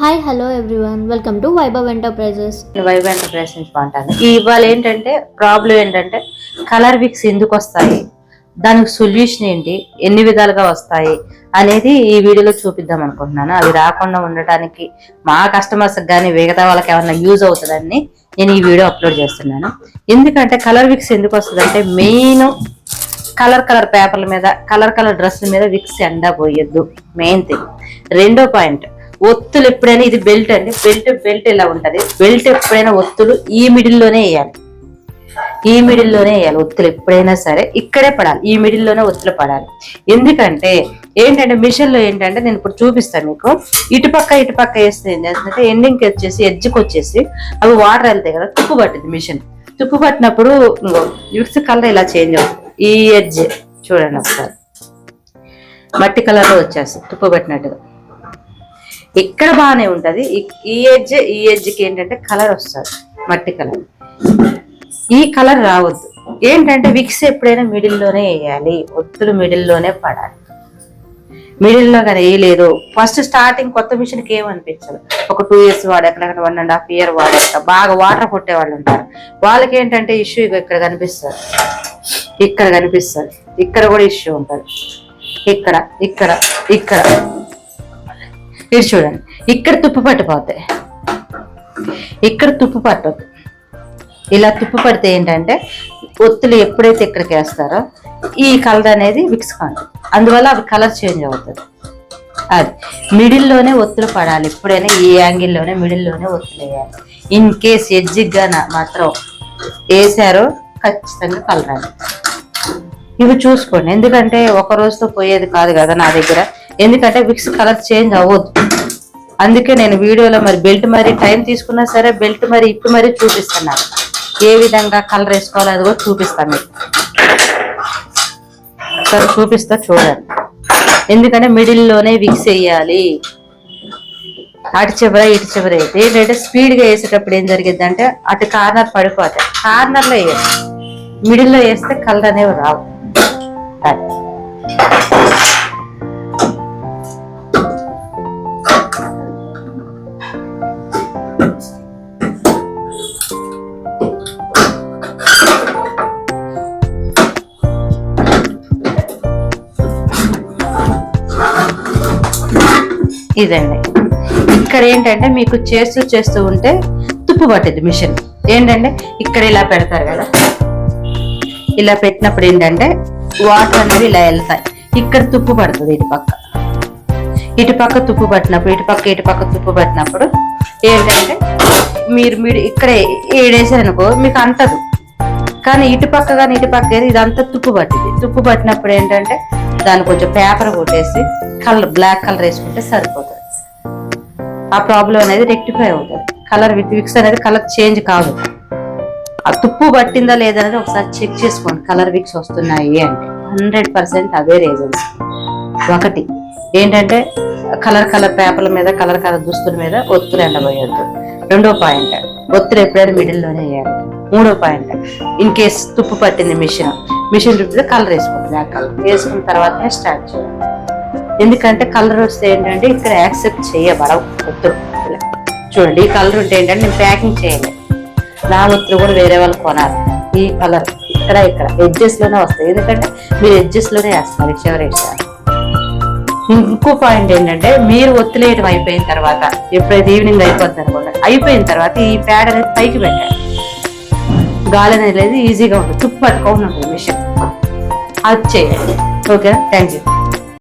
Hi hello everyone welcome to Vaibhav Enterprises Vaibhav Enterprises నుంచి బాగుంటాను ఇవాళ ఏంటంటే ప్రాబ్లం ఏంటంటే కలర్ విక్స్ ఎందుకు వస్తాయి? దానికి సొల్యూషన్ ఏంటి? ఎన్ని విధాలుగా వస్తాయి? అనేది ఈ వీడియోలో చూపిద్దాం అనుకుంటున్నాను. అవి రాకుండా ఉండటానికి మా కస్టమర్స్ కానీ మిగతా వాళ్ళకి ఏమన్నా యూజ్ అవుతుందని నేను ఈ వీడియో అప్లోడ్ చేస్తున్నాను. ఎందుకంటే కలర్ విక్స్ ఎందుకు వస్తుంది అంటే మెయిన్ కలర్ కలర్ పేపర్ల మీద కలర్ కలర్ డ్రెస్సుల మీద విక్స్ ఎండా పోయొద్దు. మెయిన్ థింగ్ రెండో పాయింట్ ఒత్తులు ఎప్పుడైనా ఇది బెల్ట్ అండి. బెల్ట్ బెల్ట్ ఇలా ఉంటది? బెల్ట్ ఎప్పుడైనా ఒత్తులు ఈ మిడిల్లోనే వేయాలి. ఈ మిడిల్లోనే వేయాలి. ఒత్తులు ఎప్పుడైనా సరే ఇక్కడే పడాలి. ఈ మిడిల్లోనే ఒత్తులు పడాలి. ఎందుకంటే ఏంటంటే మిషన్లో ఏంటంటే నేను ఇప్పుడు చూపిస్తాను మీకు. ఇటుపక్క ఇటుపక్క వేస్తే ఏం చేస్తుందంటే ఎండింగ్కి వచ్చేసి ఎడ్జ్కి వచ్చేసి అవి వాటర్ వెళ్తాయి కదా తుప్పు పట్టింది మిషన్ తుప్పు పట్టినప్పుడు యుక్స్ కలర్ ఇలా చేంజ్ అవుతుంది? ఈ ఎడ్జ్ చూడండి ఒకసారి. మట్టి కలర్లో వచ్చేస్తుంది. తుప్పు పట్టినట్టుగా. ఇక్కడ బాగానే ఉంటది. ఈ- ఈ ఎడ్జ్ ఈ ఎడ్జ్కి ఏంటంటే కలర్ వస్తుంది. మట్టి కలర్ ఈ కలర్ రావద్దు. ఏంటంటే విక్స్ ఎప్పుడైనా మిడిల్లోనే వేయాలి. ఒత్తులు మిడిల్లోనే పడాలి. మిడిల్లో కానీ వేయలేదు. ఫస్ట్ స్టార్టింగ్ కొత్త మిషన్కి ఏమనిపించదు? ఒక టూ ఇయర్స్ వాడాక వన్ అండ్ హాఫ్ ఇయర్ వాడాక బాగా వాటర్ కొట్టే వాళ్ళు ఉంటారు. వాళ్ళకి ఏంటంటే ఇష్యూ ఇక్కడ కనిపిస్తారు ఇక్కడ కనిపిస్తుంది. ఇక్కడ కూడా ఇష్యూ ఉంటుంది. ఇక్కడ ఇక్కడ ఇక్కడ. ఇది చూడండి. ఇక్కడ తుప్పు పట్టిపోతాయి ఇక్కడ తుప్పు పట్టదు. ఇలా తుప్పు పడితే ఏంటంటే ఒత్తులు ఎప్పుడైతే ఇక్కడికి వేస్తారో ఈ కలర్ అనేది విక్స్ కాదు. అందువల్ల అవి కలర్ చేంజ్ అవుతుంది. అది మిడిల్లోనే ఒత్తులు పడాలి. ఎప్పుడైనా ఈ యాంగిల్లోనే మిడిల్లోనే ఒత్తులు వేయాలి. ఇన్ కేస్ ఎడ్జిగ్గా మాత్రం వేసారో ఖచ్చితంగా కలరాలి ఇవి చూసుకోండి. ఎందుకంటే ఒక రోజుతో పోయేది కాదు కదా నా దగ్గర. ఎందుకంటే విక్స్ కలర్ చేంజ్ అవ్వద్దు అందుకే నేను వీడియోలో మరి బెల్ట్ మరి టైం తీసుకున్నా సరే బెల్ట్ మరి ఇప్పుడు మరి చూపిస్తున్నాను ఏ విధంగా కలర్ వేసుకోవాలో అది కూడా చూపిస్తాను మీకు. సరే చూపిస్తా చూడండి. ఎందుకంటే మిడిల్లోనే విక్స్ వేయాలి. అటు చివర ఇటు చివర అయితే. ఏంటంటే స్పీడ్గా వేసేటప్పుడు ఏం జరిగింది అంటే అటు కార్నర్ పడిపోతాయి. కార్నర్లో వేయాలి. మిడిల్లో వేస్తే కలర్ అనేవి రావు. ఇదండి. ఇక్కడ ఏంటంటే మీకు చేస్తూ చేస్తూ ఉంటే తుప్పు పట్టింది మిషన్. ఏంటంటే ఇక్కడ ఇలా పెడతారు కదా. ఇలా పెట్టినప్పుడు ఏంటంటే వాటర్ అనేవి ఇలా వెళ్తాయి. ఇక్కడ తుప్పు పడుతుంది ఇటు పక్క. ఇటు పక్క తుప్పు పట్టినప్పుడు ఇటు పక్క ఇటు పక్క తుప్పు పట్టినప్పుడు ఏంటంటే మీరు మీరు ఇక్కడ ఏడేసారనుకో మీకు అంటదు కానీ ఇటు పక్క కానీ ఇటు పక్క ఇదంతా తుప్పు పట్టింది తుప్పు పట్టినప్పుడు ఏంటంటే దాన్ని కొంచెం పేపర్ కొట్టేసి కలర్ బ్లాక్ కలర్ వేసుకుంటే సరిపోతుంది. ఆ ప్రాబ్లం అనేది రెక్టిఫై అవుతుంది. కలర్ విక్స్ అనేది కలర్ చేంజ్ కాదు. ఆ తుప్పు పట్టిందా లేదనేది ఒకసారి చెక్ చేసుకోండి. కలర్ విక్స్ వస్తున్నాయి అంటే. హండ్రెడ్ పర్సెంట్ అదే రీజన్స్ ఒకటి ఏంటంటే కలర్ కలర్ పేపర్ల మీద కలర్ కలర్ దుస్తుల మీద ఒత్తులు ఎండబోయొద్దు. రెండో పాయింట్ ఒత్తులు ఎప్పుడైనా మిడిల్లోనే వేయాలి. మూడో పాయింట్ ఇన్ కేస్ తుప్పు పట్టింది మిషన్ మిషన్ చుట్టూ కలర్ వేసుకోండి. బ్లాక్ కలర్ వేసుకున్న తర్వాతనే స్టార్ట్ చేయాలి ఎందుకంటే కలర్ వస్తే ఏంటంటే ఇక్కడ యాక్సెప్ట్ చేయబడవు ఒత్తులు. చూడండి ఈ కలర్ ఉంటే ఏంటంటే నేను ప్యాకింగ్ చేయండి. నా ఒత్తులు కూడా వేరే వాళ్ళు కొనాలి. ఈ కలర్ ఇక్కడ ఇక్కడ. ఎడ్జెస్లోనే వస్తాయి. ఎందుకంటే మీరు ఎడ్జెస్లోనే వేస్తారు చివరి వేస్తారు ఇంకో పాయింట్ ఏంటంటే మీరు ఒత్తిలేయటం అయిపోయిన తర్వాత ఎప్పుడైతే ఈవినింగ్ అయిపోద్ది అనుకోండి అయిపోయిన తర్వాత ఈ ప్యాడ్ అనేది పైకి పెట్టాలి. గాలి అనేది ఈజీగా ఉంటుంది. తుప్పు పట్టుకోకుండా ఉంటుంది మిషన్. అది చేయండి. Okay thank you